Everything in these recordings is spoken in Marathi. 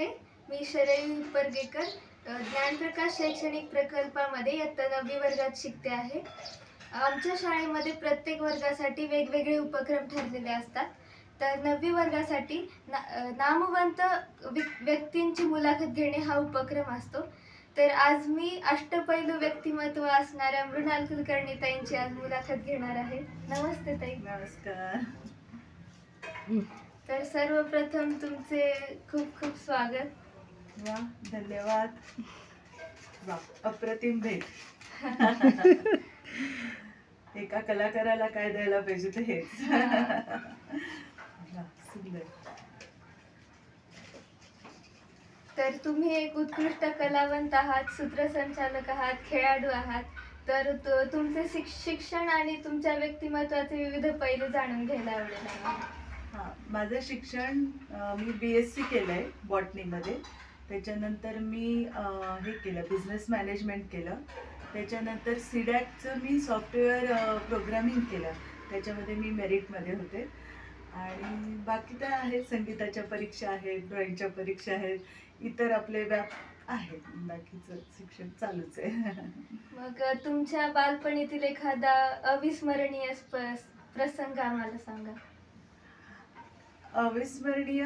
नमस्ते. मी शरयू हिप्परगेकर अ, ज्ञानप्रकाश शैक्षणिक प्रकल्पामध्ये इयत्ता नववी वर्गात शिकते आहे. आमच्या शाळेमध्ये प्रत्येक वर्गासाठी वेगवेगळे उपक्रम ठरलेले असतात. तर नववी वर्गासाठी ना नामवंत व्यक- व्यक्तींची मुलाखत घेणे हा उपक्रम असतो. तर आज मी अष्टपैलू व्यक्तिमत्व असणाऱ्या मृणाल कुलकर्णी ताईंची आज मुलाखत घेणार आहे. नमस्ते ताई. नमस्कार. तर सर्वप्रथम तुमचे खूप खूप स्वागत. वा धन्यवाद. वा अप्रतिम भेट. एका कलाकाराला काय द्यायला पाहिजे ते हेच. वा, सुंदर. तर तुम्ही एक उत्कृष्ट कलावंत आहात सूत्रसंचालक आहात खेळाडू आहात. तर तु- तुमचे शिक- शिक्षण आणि तुमच्या व्यक्तिमत्वाचे विविध पैलू जाणून घ्यायला आवडेल आम्हाला. हां माझं शिक्षण मी बी एस सी केलं आहे बॉटनीमध्ये. त्याच्यानंतर मी हे केलं बिझनेस मॅनेजमेंट केलं. त्याच्यानंतर सिडॅकचं मी सॉफ्टवेअर प्रोग्रामिंग केलं. त्याच्यामध्ये मी मेरिटमध्ये होते. आणि बाकी तर आहेत संगीताच्या परीक्षा आहेत ड्रॉईंगच्या परीक्षा आहेत इतर आपले व्याप आहेत. बाकीचं शिक्षण चालूच आहे. मग तुमच्या बालपणीतील एखादा अविस्मरणीय प्रसंग आम्हाला सांगा. अविस्मरणीय.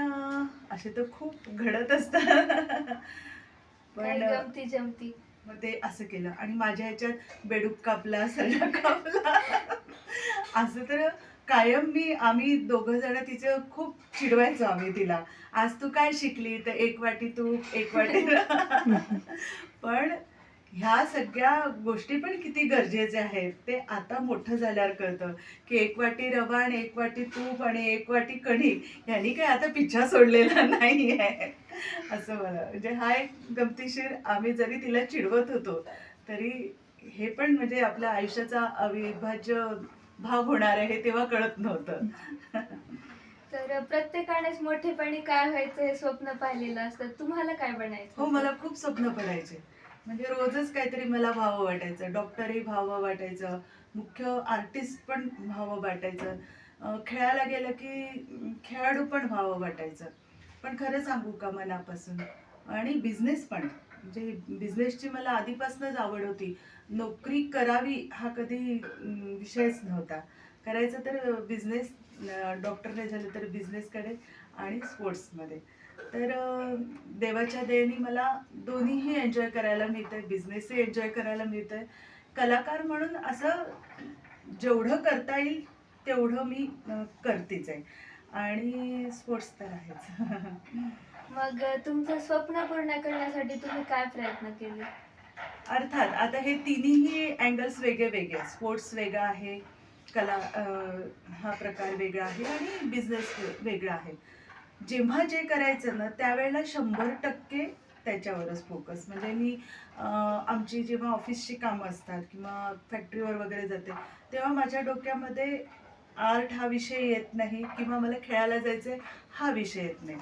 असे तर खूप घडत असतात. पण गमती जमती मग ते असं केलं. आणि माझ्या ह्याच्यात बेडूक कापला सल्ला कापला. असं तर कायम मी आम्ही दोघं जण तिचं खूप चिडवायचो आम्ही तिला. आज तू काय शिकली? तर एक वाटी तूप एक वाटी पण ह्या सगळ्या गोष्टी पण किती गरजेच्या आहेत. ते आता मोठं झाल्यावर कळतं की एक वाटी रवा आणि एक वाटी तूप आणि एक वाटी कणिक ह्यांनी काय आता पिच्छा सोडलेला नाही आहे असं मला म्हणजे हा एक गमतीशीर आम्ही जरी तिला चिडवत होतो तरी हे पण म्हणजे आपल्या आयुष्याचा अविभाज्य भाग होणार आहे हे तेव्हा कळत नव्हतं. तर प्रत्येकानेच मोठेपणी काय व्हायचं हे स्वप्न पाहिलेलं असतं. तुम्हाला काय बनायचं हो मला खूप स्वप्न पडायचे. म्हणजे रोजच काहीतरी मला व्हावं वाटायचं. डॉक्टरही व्हावं वाटायचं. मुख्य आर्टिस्ट पण व्हावं वाटायचं. खेळायला गेलं की खेळाडू पण व्हावं वाटायचं. पण खरं सांगू का मनापासून? आणि बिझनेस पण. म्हणजे बिझनेसची मला आधीपासूनच आवड होती. नोकरी करावी हा कधी विषयच नव्हता. करायचं तर बिझनेस डॉक्टर नाही झालं तर बिझनेसकडे आणि स्पोर्ट्समध्ये तर देवाच्या दयेने मला दोन्हीही एन्जॉय करायला मिळतंय बिझनेसही एन्जॉय करायला मिळतंय. कलाकार म्हणून असं जेवढं करता येईल तेवढं मी करतेच आहे. आणि स्पोर्ट्स तर आहेच. मग तुमचं स्वप्न पूर्ण करण्यासाठी तुम्ही काय प्रयत्न केले? अर्थात आता हे तिन्ही अँगल्स वेगळे वेगळे. स्पोर्ट्स वेगळा आहे कला हा प्रकार वेगळा आहे आणि बिझनेस वेगळा आहे. जेव्हा जे करायचं ना त्यावेळेला शंभर टक्के त्याच्यावरच फोकस म्हणजे मी आमची जेव्हा ऑफिसची कामं असतात किंवा फॅक्टरीवर वगैरे जाते तेव्हा माझ्या डोक्यामध्ये आर्ट हा विषय येत नाही किंवा मला खेळायला जायचं हा विषय येत नाही.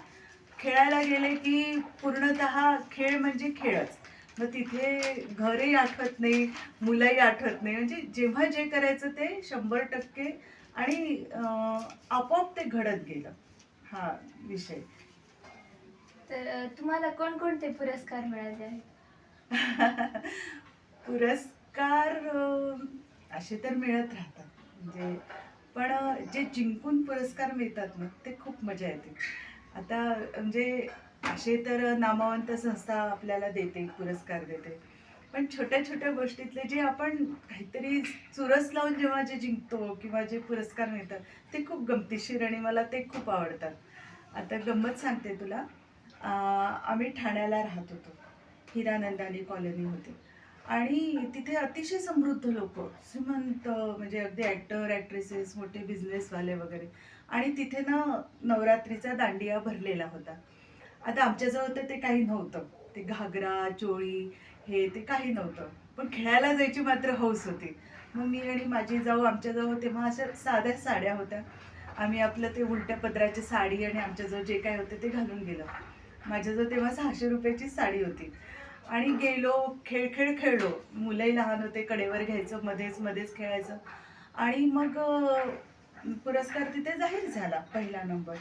खेळायला गेले की पूर्णतः खेळ म्हणजे खेळच. मग तिथे घरही आठवत नाही मुलंही आठवत नाही. म्हणजे जेव्हा जे करायचं ते शंभर टक्के आणि आपोआप ते घडत गेलं. हा विषय. तर अ, तुम्हाला कोणकोणते पुरस्कार मिळाले आहेत? पुरस्कार अं, असे तर मिळत राहतात. म्हणजे पण अं, जे जिंकून पुरस्कार मिळतात ना ते खूप मजा येते. आता म्हणजे असे तर नामवंत संस्था आपल्याला देते पुरस्कार देते. पण छोट्या छोट्या गोष्टीतले जे आपण काहीतरी चुरस लावून जेव्हा जे जिंकतो किंवा जे पुरस्कार मिळतात ते खूप गमतीशीर आणि मला ते खूप आवडतात. आता गंमत सांगते तुला. आम्ही ठाण्याला राहत होतो हिरानंदानी कॉलनी होती आणि तिथे अतिशय समृद्ध लोक श्रीमंत म्हणजे अगदी ॲक्टर ॲक्ट्रेसेस मोठे बिझनेसवाले वगैरे. आणि तिथे ना नवरात्रीचा दांडिया भरलेला होता. आता आमच्याजवळ तर ते काही नव्हतं. ते घागरा चोळी हे ते काही नव्हतं. पण खेळायला जायची मात्र हौस होती. मग मी आणि माझी जाऊ आमच्याजवळ तेव्हा अशा साध्या साड्या होत्या. आम्ही आपलं ते उलट्या पदराची साडी आणि आमच्याजवळ जे काय होते ते घालून गेलो. माझ्याजवळ तेव्हा सहाशे रुपयाची साडी होती. आणि गेलो खेळ खेळ खेळलो. मुलंही लहान होते कडेवर घ्यायचं मध्येच मध्येच खेळायचं. आणि मग पुरस्कार तिथे जाहीर झाला पहिला नंबर.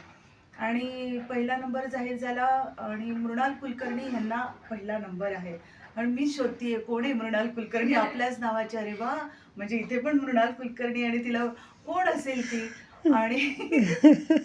आणि पहिला नंबर जाहीर झाला आणि मृणाल कुलकर्णी यांना पहिला नंबर आहे. आणि मी शोधतीये कोण आहे मृणाल कुलकर्णी? आपल्याच नावाची अरे वा! म्हणजे इथे पण मृणाल कुलकर्णी आणि तिला कोण असेल ती? आणि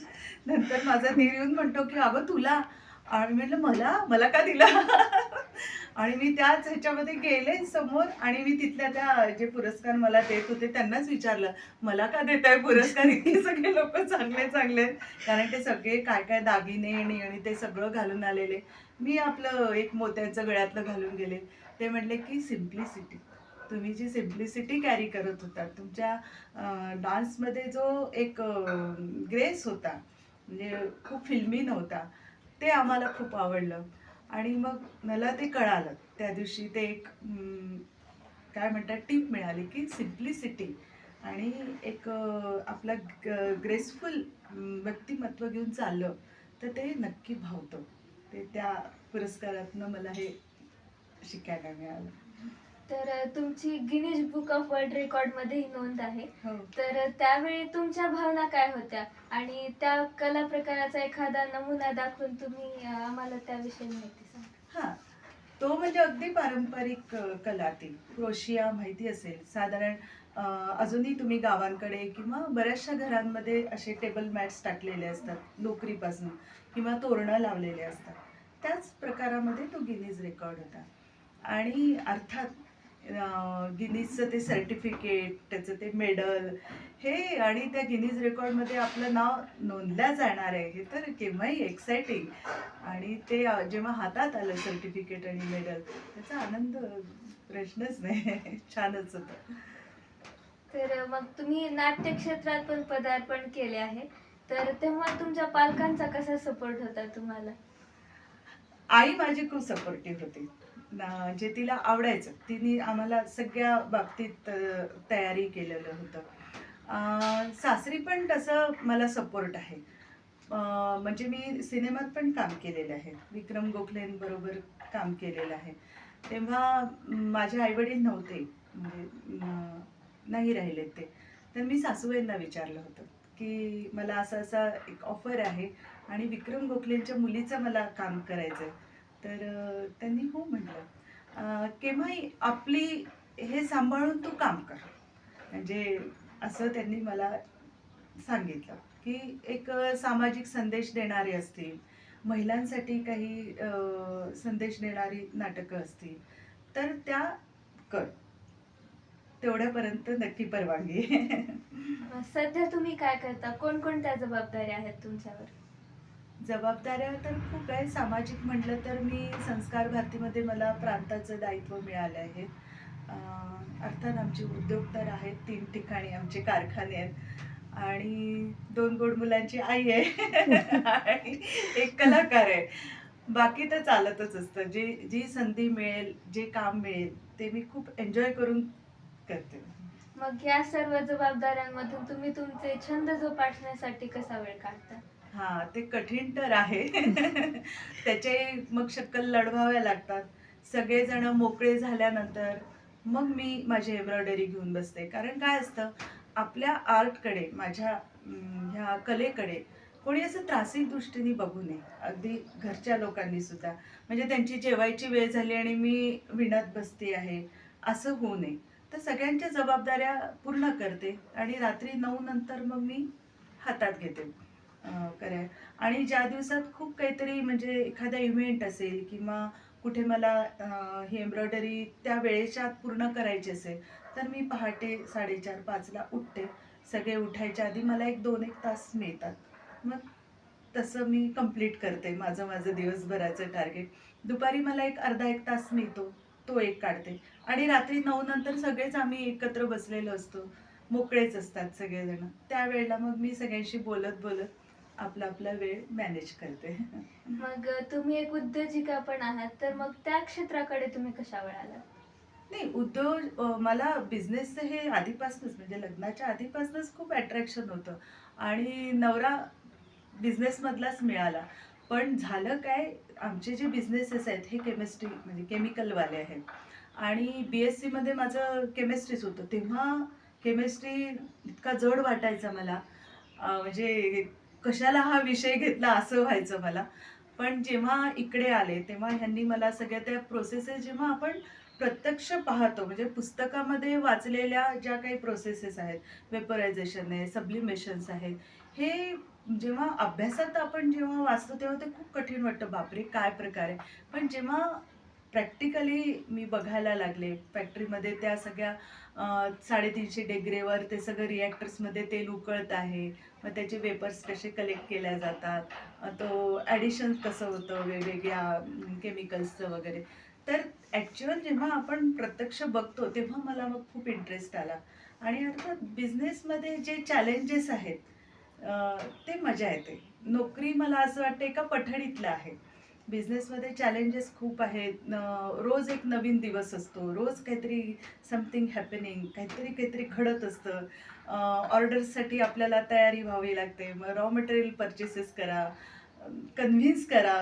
नंतर माझा धीर येऊन म्हणतो की अगं तुला. आणि म्हटलं मला? मला का दिला? आणि मी त्याच ह्याच्यामध्ये गेले समोर आणि मी तिथल्या त्या जे पुरस्कार मला देत होते त्यांनाच विचारलं मला का देत आहे पुरस्कार? इतके सगळे लोक चांगले चांगले. कारण ते सगळे काय काय दागिने आणि ते सगळं घालून आलेले. मी आपलं एक मोत्याचं गळ्यातलं घालून गेले. ते म्हटले की सिम्प्लिसिटी तुम्ही जी सिम्प्लिसिटी कॅरी करत होता तुमच्या डान्समध्ये जो एक ग्रेस होता म्हणजे खूप फिल्मी नव्हता ते आम्हाला खूप आवडलं. आणि मग मला ते कळालं. त्या दिवशी ते एक काय म्हणतात टीप मिळाली की सिम्प्लिसिटी आणि एक अं, आपला ग्रेसफुल व्यक्तिमत्व घेऊन चाललं तर ते नक्की भावतं. ते त्या पुरस्कारातनं मला हे शिकायला मिळालं. तर तुमची गिनीज बुक ऑफ वर्ल्ड रेकॉर्डमध्ये ही नोंद आहे. हो. तर त्यावेळी तुमच्या भावना काय होत्या? आणि त्या कला प्रकाराचा एखादा नमुना दाखवून तुम्ही आम्हाला त्याविषयी माहिती सांगा. हा. तो म्हणजे अगदी पारंपरिक अ, कला ती क्रोशिया माहिती असेल. साधारण अजूनही तुम्ही गावांकडे किंवा बऱ्याचशा घरांमध्ये असे टेबल मॅट्स टाकलेले असतात लोकरीपासून किंवा तोरणं लावलेले असतात. त्याच प्रकारामध्ये तो गिनीज रेकॉर्ड होता. आणि अर्थात गिनीजचं ते सर्टिफिकेट त्याचं ते मेडल हे आणि त्या गिनीज रेकॉर्डमध्ये आपलं नाव नोंदल्या जाणार आहे हे तर केव्हाही एक्साइटिंग आणि ते जेव्हा हातात आलं सर्टिफिकेट आणि मेडल त्याचा आनंद प्रश्नच नाही. छानच होतं. तर मग तुम्ही नाट्य क्षेत्रात पण पदार्पण केले आहे. तर तेव्हा तुमच्या पालकांचा कसा सपोर्ट होता तुम्हाला? आई माझी खूप सपोर्टिव्ह होती. ना- जे तिला आवडायचं तिने आम्हाला सगळ्या बाबतीत तयारी केलेलं होतं. सासरी पण तसं मला सपोर्ट आहे. म्हणजे मी सिनेमात पण काम केलेलं आहे. विक्रम गोखलेंबरोबर काम केलेलं आहे. तेव्हा माझे आईवडील नव्हते. म्हणजे नाही राहिले ते. तर मी सासूबाईंना विचारलं होतं. की मला असं असं एक ऑफर आहे आणि विक्रम गोखलेंच्या मुलीचं मला काम करायचं आहे तर त्यांनी हो म्हटलं. केव्हाही आपली हे सांभाळून तू काम कर. म्हणजे असं त्यांनी मला सांगितलं की एक सामाजिक संदेश देणारे असतील. महिलांसाठी काही संदेश देणारी नाटकं असतील. तर त्या कर. तेवढ्यापर्यंत नक्की परवानगी. सध्या तुम्ही काय करता? कोणकोणत्या जबाबदाऱ्या आहेत तुमच्यावर? जबाबदाऱ्या तर खूप आहे. सामाजिक म्हटलं तर मी संस्कार भारतीमध्ये मला प्रांताचं दायित्व मिळालं आहे. अर्थात आमचे उद्योग तर आहेत. तीन ठिकाणी आमचे कारखाने आहेत. आणि दोन गोड मुलांची आई आहे. आणि एक कलाकार आहे. बाकी तर चालतच असतं. जे जी संधी मिळेल जे काम मिळेल ते मी खूप एन्जॉय करून करते. मग या सर्व जबाबदाऱ्यांमधून तुम्ही तुमचे छंद जोपासण्यासाठी कसा वेळ काढता? हा ते कठीण तर आहे. त्याचे मग शक्कल लढवाव्या लागतात. सगळेजण मोकळे झाल्यानंतर मग मी माझी एम्ब्रॉयडरी घेऊन बसते. कारण काय असतं आपल्या आर्टकडे माझ्या ह्या कलेकडे कोणी असं त्रासिक दृष्टीने बघू नये. अगदी घरच्या लोकांनी सुद्धा. म्हणजे त्यांची जेवायची वेळ झाली आणि मी विणत बसते आहे. असं होऊ नये. तर सगळ्यांच्या जबाबदाऱ्या पूर्ण करते आणि रात्री नऊ नंतर मग मी हातात घेते. अं, कराय आणि ज्या दिवसात खूप काहीतरी म्हणजे एखादा इव्हेंट असेल किंवा कुठे मला ही एम्ब्रॉयडरी त्या वेळेच्या आत पूर्ण करायची असेल तर मी पहाटे साडेचार पाचला उठते. सगळे उठायच्या आधी मला एक दोन एक तास मिळतात. मग तसं मी कंप्लीट करते माझं माझं दिवसभराचं टार्गेट दुपारी मला एक अर्धा एक तास मिळतो. तो एक काढते. आणि रात्री नऊ नंतर सगळेच आम्ही एकत्र बसलेलो असतो. मोकळेच असतात सगळेजण. त्यावेळेला मग मी सगळ्यांशी बोलत बोलत आपला आपला वेळ मॅनेज करते. मग तुम्ही एक उद्योजिका पण आहात तर मग त्या क्षेत्राकडे तुम्ही कशा वळाला नाही उद्योग मला बिझनेसचं हे आधीपासूनच म्हणजे लग्नाच्या आधीपासूनच खूप अट्रॅक्शन होतं. आणि नवरा बिझनेसमधलाच मिळाला. पण झालं काय आमचे जे बिझनेसेस आहेत हे केमिस्ट्री म्हणजे केमिकलवाले आहेत. आणि बी एस सीमध्ये माझं केमिस्ट्रीच होतं. तेव्हा केमिस्ट्री इतका जड वाटायचा मला. म्हणजे कशाला हा विषय घेतला असं व्हायचं मला. पण जेव्हा इकडे आले तेव्हा ह्यांनी मला सगळ्या त्या प्रोसेसेस जेव्हा आपण प्रत्यक्ष पाहतो म्हणजे पुस्तकामध्ये वाचलेल्या ज्या काही प्रोसेसेस आहेत वेपरायझेशन आहे सब्लिमेशन्स आहेत हे जेव्हा अभ्यासात आपण जेव्हा वाचतो तेव्हा ते खूप कठीण वाटतं. बापरे काय प्रकार आहे. पण जेव्हा प्रॅक्टिकली मी बघायला लागले फॅक्टरीमध्ये त्या सगळ्या साडेतीनशे डिग्रीवर ते सगळं रिॲक्टर्समध्ये तेल उकळत आहे. मग त्याचे वेपर्स कसे कलेक्ट केल्या जातात? तो ॲडिशन कसं होतं? वेगवेगळ्या केमिकल्सचं वगैरे. तर ॲक्च्युअल जेव्हा आपण प्रत्यक्ष बघतो तेव्हा मला मग खूप इंटरेस्ट आला. आणि अर्थात बिझनेसमध्ये जे चॅलेंजेस आहेत ते मजा येते. नोकरी मला असं वाटतं एका पठडीतलं आहे. बिझनेसमध्ये चॅलेंजेस खूप आहेत. रोज एक नवीन दिवस असतो. रोज काहीतरी समथिंग हॅपनिंग काहीतरी काहीतरी घडत असतं. ऑर्डर्ससाठी आपल्याला तयारी व्हावी लागते. मग रॉ मटेरियल परचेसेस करा. कन्व्हिन्स करा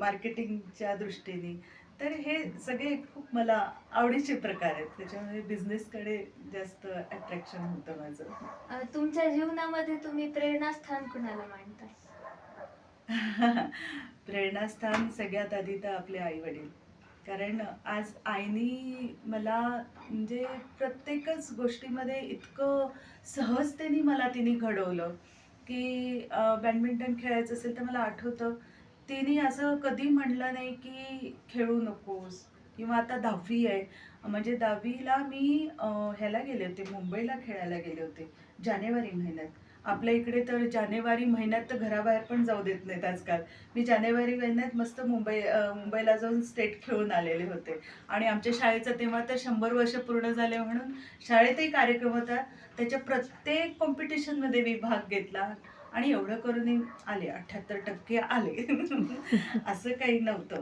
मार्केटिंगच्या दृष्टीने. तर हे सगळे खूप मला आवडीचे प्रकार आहेत. त्याच्यामुळे बिझनेसकडे जास्त अट्रॅक्शन होतं माझं. तुमच्या जीवनामध्ये तुम्ही प्रेरणास्थान कुणाला मानता? प्रेरणास्थान सगळ्यात आधी तर आपले आई वडील कारण आज आईनी मला म्हणजे प्रत्येकच गोष्टीमध्ये इतकं सहजतेने मला तिने घडवलं की बॅडमिंटन खेळायचं असेल तर मला आठवतं. तिने असं कधी म्हणलं नाही की खेळू नकोस किंवा आता दहावी आहे. म्हणजे दहावीला मी ह्याला गेले होते मुंबईला खेळायला गेले होते जानेवारी महिन्यात. आपल्या इकडे तर जानेवारी महिन्यात तर घराबाहेर पण जाऊ देत नाहीत आजकाल. मी जानेवारी महिन्यात मस्त मुंबई मुंबईला जाऊन स्टेट खेळून आलेले होते. आणि आमच्या शाळेचं तेव्हा तर शंभर वर्ष पूर्ण झाले म्हणून शाळेतही कार्यक्रम होता. त्याच्या प्रत्येक कॉम्पिटिशनमध्ये मी भाग घेतला. आणि एवढं करूनही आले अठ्ठ्याहत्तर टक्के आले. असं काही नव्हतं.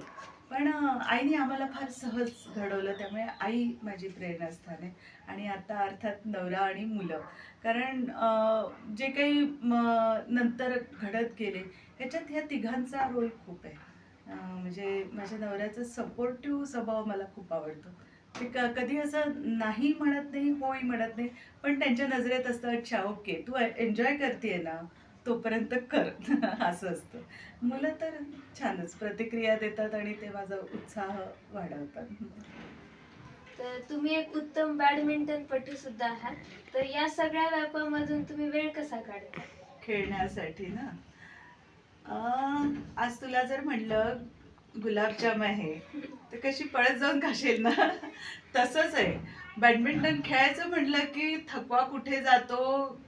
पण आईने आम्हाला फार सहज घडवलं. त्यामुळे आई माझी प्रेरणास्थान. आहे आणि आता अर्थात नवरा आणि मुलं. कारण जे काही नंतर घडत गेले ह्याच्यात ह्या तिघांचा रोल खूप आहे. म्हणजे माझ्या नवऱ्याचा सपोर्टिव्ह स्वभाव मला खूप आवडतो. ते क कधी असं नाही म्हणत नाही होय म्हणत नाही पण त्यांच्या नजरेत असतं अच्छा ओके तू एन्जॉय करते ना. तोपर्यंत कर. असं असतं. मुलं तर छानच प्रतिक्रिया देतात आणि ते माझा उत्साह वाढवतात. तर तुम्ही एक उत्तम बॅडमिंटनपटू सुद्धा आहात. तर या सगळ्या व्यापामधून तुम्ही वेळ कसा काढता? खेळण्यासाठी ना? आज तुला जर म्हणलं गुलाबजाम आहे तर कशी पळत जाऊन खाशील ना? तसंच आहे. बॅडमिंटन खेळायचं म्हटलं की थकवा कुठे जातो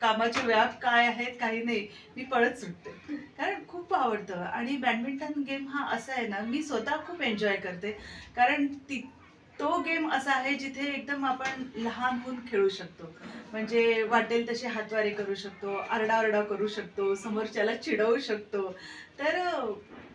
कामाचे व्याप काय आहेत काही नाही मी पळत सुटते. कारण खूप आवडतं. आणि बॅडमिंटन गेम हा असा आहे ना मी स्वतः खूप एन्जॉय करते. कारण ती तो गेम असा आहे जिथे एकदम आपण लहान होऊन खेळू शकतो. म्हणजे वाटेल तसे हातवारे करू शकतो आरडाओरडा करू शकतो समोरच्याला चिडवू शकतो. तर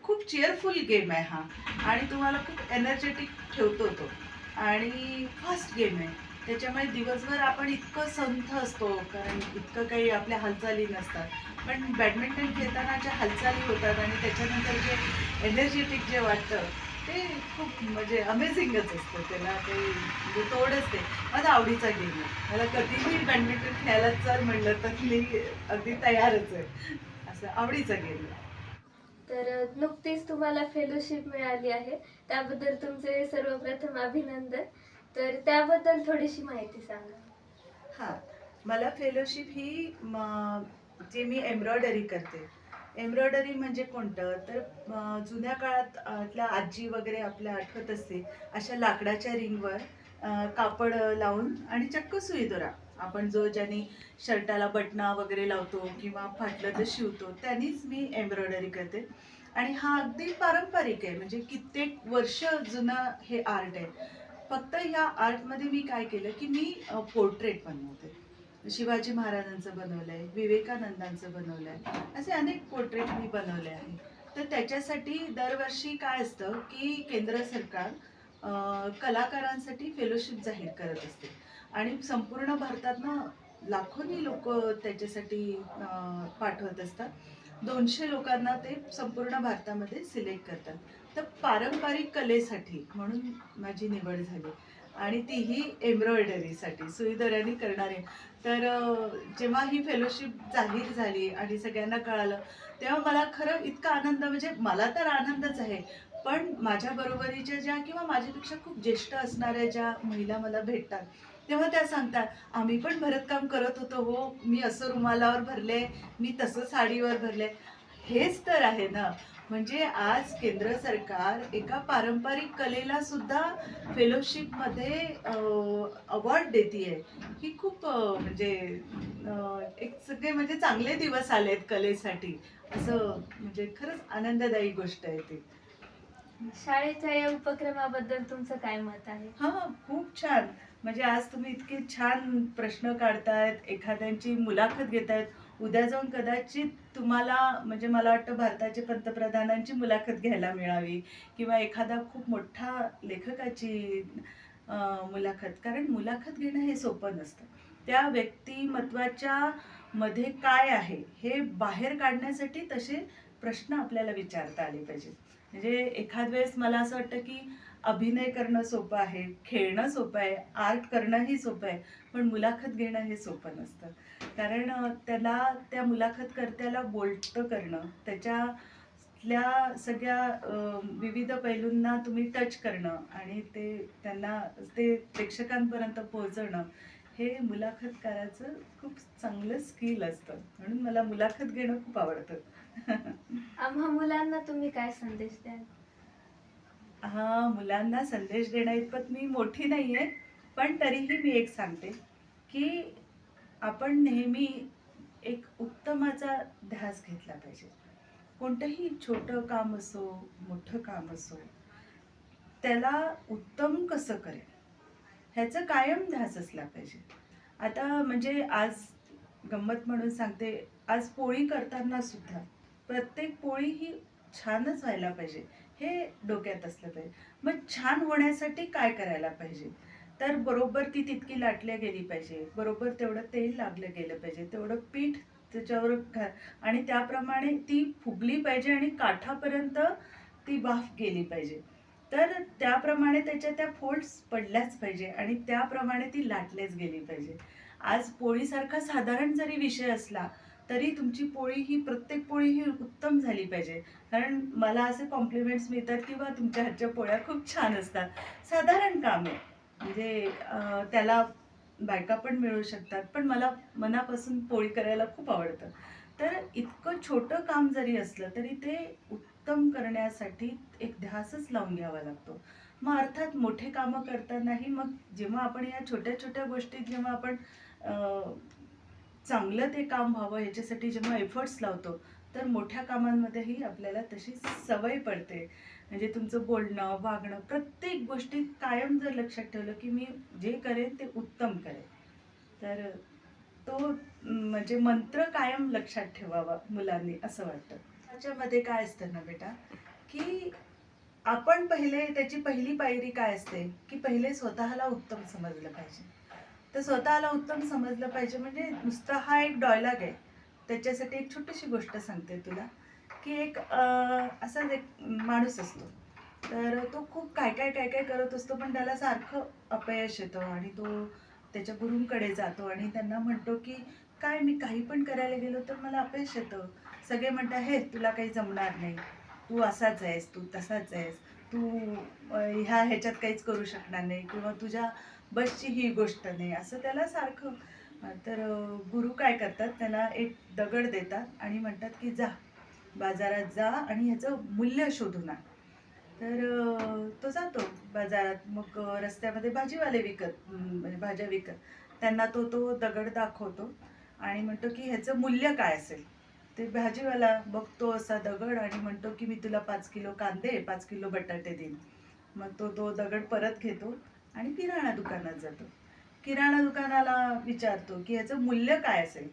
खूप चेअरफुल गेम आहे हा. आणि तुम्हाला खूप एनर्जेटिक ठेवतो तो. आणि फास्ट गेम आहे. त्याच्यामुळे दिवसभर आपण इतकं संथ असतो कारण इतकं काही आपल्या हालचाली नसतात. पण बॅडमिंटन खेळताना ज्या हालचाली होतात आणि त्याच्यानंतर जे एनर्जेटिक जे वाटतं ते खूप म्हणजे अमेझिंगच असतं. त्याला काही म्हणजे तोडच ते माझा आवडीचा गेम आहे. मला कधीही बॅडमिंटन खेळायला चल म्हणलं तर मी अगदी तयारच आहे. असं आवडीचा गेम आहे. तर नुकतीच तुम्हाला फेलोशिप मिळाली आहे. त्याबद्दल तुमचे सर्वप्रथम अभिनंदन. तर त्याबद्दल थोडीशी माहिती सांगा. हां. मला फेलोशिप ही जे मी एम्ब्रॉयडरी करते. एम्ब्रॉयडरी म्हणजे कोणतं? तर जुन्या काळात आपल्या आजी वगैरे आपल्या आठवत असते अशा लाकडाच्या रिंगवर कापड लावून आणि चक्क सुई दोरा. आपण जो ज्याने शर्टाला बटना वगैरे लावतो किंवा फाटलं तर शिवतो त्यांनीच मी एम्ब्रॉयडरी करते. आणि हा अगदी पारंपरिक आहे म्हणजे कित्येक वर्ष जुनं हे आर्ट आहे. फक्त ह्या आर्टमध्ये मी काय केलं की मी पोर्ट्रेट बनवते. शिवाजी महाराजांचं बनवलं आहे विवेकानंदांचं बनवलं आहे असे अनेक पोर्ट्रेट मी बनवले आहे. तर त्याच्यासाठी दरवर्षी काय असतं की केंद्र सरकार कलाकारांसाठी फेलोशिप जाहीर करत असते. आणि संपूर्ण भारतातनं लाखोनी लोक त्याच्यासाठी पाठवत असतात. दोनशे लोकांना ते संपूर्ण भारतामध्ये सिलेक्ट करतात. तर पारंपरिक कलेसाठी म्हणून माझी निवड झाली. आणि तीही एम्ब्रॉयडरीसाठी सुईदोऱ्याने करणारे. तर जेव्हा ही फेलोशिप जाहीर झाली आणि सगळ्यांना कळालं तेव्हा मला खरं इतका आनंद म्हणजे मला तर आनंदच आहे. पण माझ्या बरोबरीच्या ज्या किंवा माझ्यापेक्षा खूप ज्येष्ठ असणाऱ्या ज्या महिला मला भेटतात तेव्हा त्या सांगतात आम्ही पण भरतकाम करत होतो हो मी असं रुमालावर भरले मी तसं साडीवर भरले. हेच तर आहे ना. म्हणजे आज केंद्र सरकार एका पारंपरिक कलेला सुद्धा फेलोशिपमध्ये अवॉर्ड देते ही खूप म्हणजे एक सगळे म्हणजे चांगले दिवस आलेत कलेसाठी. असं म्हणजे खरंच आनंददायी गोष्ट आहे ती. शाळेच्या या उपक्रमाबद्दल तुमचं काय मत आहे? हा खूप छान. म्हणजे आज तुम्ही इतके छान प्रश्न काढतायत एखाद्यांची मुलाखत घेतायत. उद्या जाऊन कदाचित तुम्हाला म्हणजे मला वाटतं भारताचे पंतप्रधानांची मुलाखत घ्यायला मिळावी किंवा एखादा खूप मोठा लेखकाची मुलाखत. कारण मुलाखत घेणं हे सोपं नसतं. त्या व्यक्तिमत्वाच्या मध्ये काय आहे हे बाहेर काढण्यासाठी तसे प्रश्न आपल्याला विचारता आले पाहिजेत. म्हणजे एखाद वेळेस मला असं वाटतं की अभिनय करणं सोपं आहे खेळणं सोपं आहे आर्ट करणंही सोपं आहे पण मुलाखत घेणं हे सोपं नसतं. कारण त्याला त्या मुलाखतकर्त्याला बोलतं करणं त्याच्यातल्या सगळ्या विविध पैलूंना तुम्ही टच करणं आणि ते त्यांना ते प्रेक्षकांपर्यंत पोहोचवणं हे मुलाखतकाराचं खूप चांगलं स्किल असतं. म्हणून मला मुलाखत घेणं खूप आवडतं. आम्हा मुलांना तुम्ही काय संदेश द्याल? हा मुलांना संदेश देण्या इतपत मी मोठी नाही आहे पण तरीही मी एक सांगते की आपण नेहमी एक उत्तमाचा ध्यास घेतला पाहिजे. कोणतंही छोटं काम असो मोठं काम असो त्याला उत्तम कसं करेल? ह्याचं कायम ध्यास असला पाहिजे. आता म्हणजे आज गंमत म्हणून सांगते आज पोळी करताना सुद्धा प्रत्येक पोळी ही छानच व्हायला पाहिजे. हे डोक्यात असलं पाहिजे. मग छान होण्यासाठी काय करायला पाहिजे? तर बरोबर ती तितकी लाटल्या गेली पाहिजे. बरोबर तेवढं तेल लागलं गेलं पाहिजे. तेवढं पीठ त्याच्यावर घा आणि त्याप्रमाणे ती फुगली पाहिजे आणि काठापर्यंत ती वाफ गेली पाहिजे. तर त्याप्रमाणे त्याच्या त्या फोल्ड्स पडल्याच पाहिजे आणि त्याप्रमाणे ती लाटल्याच गेली पाहिजे. आज पोळीसारखा साधारण जरी विषय असला तरी तुमची पोळी ही प्रत्येक पोळी ही उत्तम झाली पाहिजे. कारण मला असे कॉम्प्लिमेंट्स मिळतात किंवा तुमच्या हातच्या पोळ्या खूप छान असतात. साधारण काम आहे. म्हणजे त्याला बायका पण मिळू शकतात पण मला मनापासून पोळी करायला खूप आवडतं. तर इतकं छोटं काम जरी असलं तरी ते उत्तम करण्यासाठी एक ध्यासच लावून घ्यावा लागतो. मग अर्थात मोठे कामं करतानाही मग जेव्हा आपण या छोट्या छोट्या गोष्टीत जेव्हा आपण चांगलं ते काम व्हावं याच्यासाठी जेव्हा एफर्ट्स लावतो तर मोठ्या कामांमध्येही आपल्याला तशी सवय पडते. म्हणजे तुमचं बोलणं वागणं प्रत्येक गोष्टीत कायम जर लक्षात ठेवलं की मी जे करेन ते उत्तम करेन. तर तो म्हणजे मंत्र कायम लक्षात ठेवावा मुलांनी असं वाटतं. त्याच्यामध्ये काय असतं ना बेटा की आपण पहिले त्याची पहिली पायरी काय असते? की पहिले स्वतःला उत्तम समजलं पाहिजे. तर स्वतःला उत्तम समजलं पाहिजे. म्हणजे नुसता हा एक डॉयलॉग आहे. त्याच्यासाठी एक छोटीशी गोष्ट सांगते तुला की एक असा असाच एक माणूस असतो तर तो खूप काय काय काय काय करत असतो पण त्याला सारखं अपयश येतं आणि तो त्याच्या गुरूंकडे जातो आणि त्यांना म्हणतो की काय मी काही पण करायला गेलो तर मला अपयश येतं. सगळे म्हणतात हे तुला काही जमणार नाही. तू असाच आहेस तू तसाच आहेस. तू ह्या ह्याच्यात काहीच करू शकणार नाही किंवा तुझ्या बसची ही गोष्ट नाही. असं त्याला सारखं तर गुरु काय करतात त्याला एक दगड देतात आणि म्हणतात की जा बाजारात जा आणि ह्याचं मूल्य शोधून आण. तर तो जातो बाजारात मग रस्त्यामध्ये भाजीवाले विकत म्हणजे भाज्या विकत. त्यांना तो तो दगड दाखवतो आणि म्हणतो की ह्याचं मूल्य काय असेल? ते भाजीवाला बघतो असा दगड आणि म्हणतो की मी तुला पाच किलो कांदे पाच किलो बटाटे देईन. मग तो तो दगड परत घेतो आणि किराणा दुकानात जातो. किराणा दुकानाला विचारतो की याचं मूल्य काय असेल?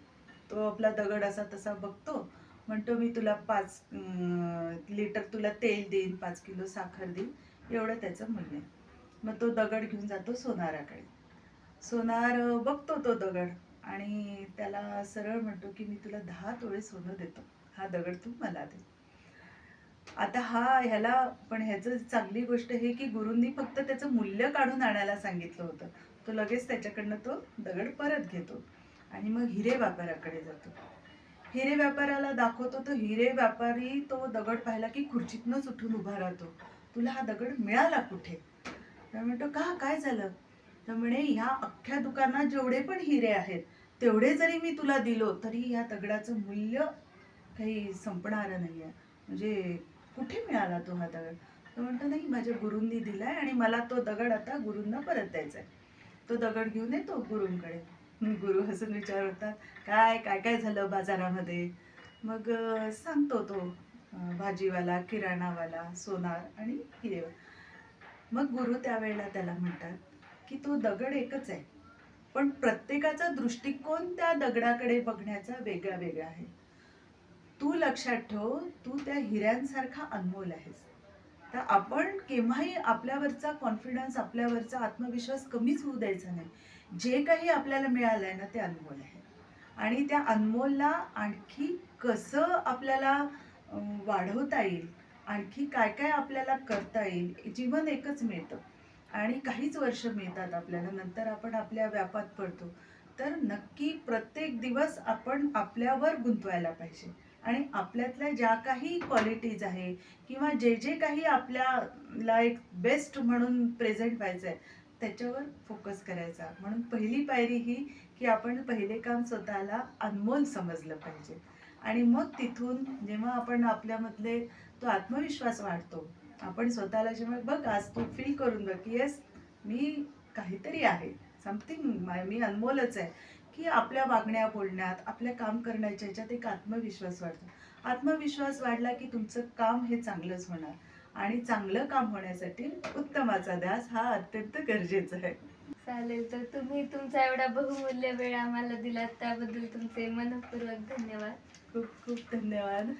तो आपला दगड असा तसा बघतो. म्हणतो मी तुला पाच लिटर तुला तेल देईन पाच किलो साखर देईन एवढं त्याचं मूल्य आहे. मग तो दगड घेऊन जातो सोनाराकडे. सोनार बघतो तो दगड आणि त्याला सरळ म्हणतो की मी तुला दहा तोळे सोनं देतो. हा दगड तू मला दे. आता हा ह्याला पण ह्याचं चांगली गोष्ट हे की गुरूंनी फक्त त्याचं मूल्य काढून आणायला सांगितलं होतं. तो लगेच त्याच्याकडनं तो दगड परत घेतो आणि मग हिरे व्यापाराकडे जातो. हिरे व्यापाराला दाखवतो तो हिरे व्यापारी तो दगड पाहिला की खुर्चीतनंच उठून उभा राहतो. तुला हा दगड मिळाला कुठे? तर म्हणतो का? काय झालं? तर म्हणे ह्या अख्ख्या दुकानात जेवढे पण हिरे आहेत तेवढे जरी मी तुला दिलो तरी ह्या दगडाचं मूल्य काही संपणारं नाही आहे म्हणजे कुठे मिळाला तो हा दगड? तो म्हणतो नाही माझ्या गुरूंनी दिलाय आणि मला तो दगड आता गुरूंना परत द्यायचा आहे तो दगड घेऊन येतो गुरूंकडे. गुरु हसून विचारतात काय काय काय झालं बाजारामध्ये? मग सांगतो तो भाजीवाला किराणावाला सोनार आणि हिरे मग गुरु त्यावेळेला त्याला म्हणतात की तो दगड एकच आहे पण प्रत्येकाचा दृष्टिकोन त्या दगडाकडे बघण्याचा वेगळा वेगळा आहे. तू लक्षात ठेव तू त्या हिऱ्यांसारखा अनमोल आहेस. तर आपण केव्हाही आपल्यावरचा कॉन्फिडन्स आपल्यावरचा आत्मविश्वास कमीच होऊ द्यायचा नाही. जे काही आपल्याला मिळालं आहे ना ते अनमोल आहे. आणि त्या अनमोलला आणखी कसं आपल्याला वाढवता येईल आणखी काय काय आपल्याला करता येईल जीवन एकच मिळतं. आणि काहीच वर्ष मिळतात आपल्याला नंतर आपण आपल्या व्यापात पडतो. तर नक्की प्रत्येक दिवस आपण आपल्यावर गुंतवायला पाहिजे. आणि आपल्यातल्या ज्या काही क्वालिटीज आहे किंवा जे जे काही आपल्याला एक बेस्ट म्हणून प्रेझेंट व्हायचं आहे त्याच्यावर फोकस करायचा. म्हणून पहिली पायरी ही की आपण पहिले काम स्वतःला अनमोल समजलं पाहिजे. आणि मग तिथून जेव्हा आपण आपल्यामधले तो आत्मविश्वास वाढतो आपण स्वतःला जेव्हा बघ आज तू फील करून बघ की येस मी काहीतरी आहे. समथिंग मी अनमोलच आहे. की आपल्या वागण्या बोलण्यात आपल्या काम करण्याच्या ह्याच्यात एक आत्मविश्वास वाढतो. आत्मविश्वास वाढला की तुमचं काम हे चांगलंच होणार. आणि चांगलं काम होण्यासाठी उत्तमाचा ध्यास हा अत्यंत गरजेचा आहे. चालेल तर तुम्ही तुमचा एवढा बहुमूल्य वेळ आम्हाला दिलात त्याबद्दल तुमचे मनपूर्वक धन्यवाद. खूप खूप धन्यवाद.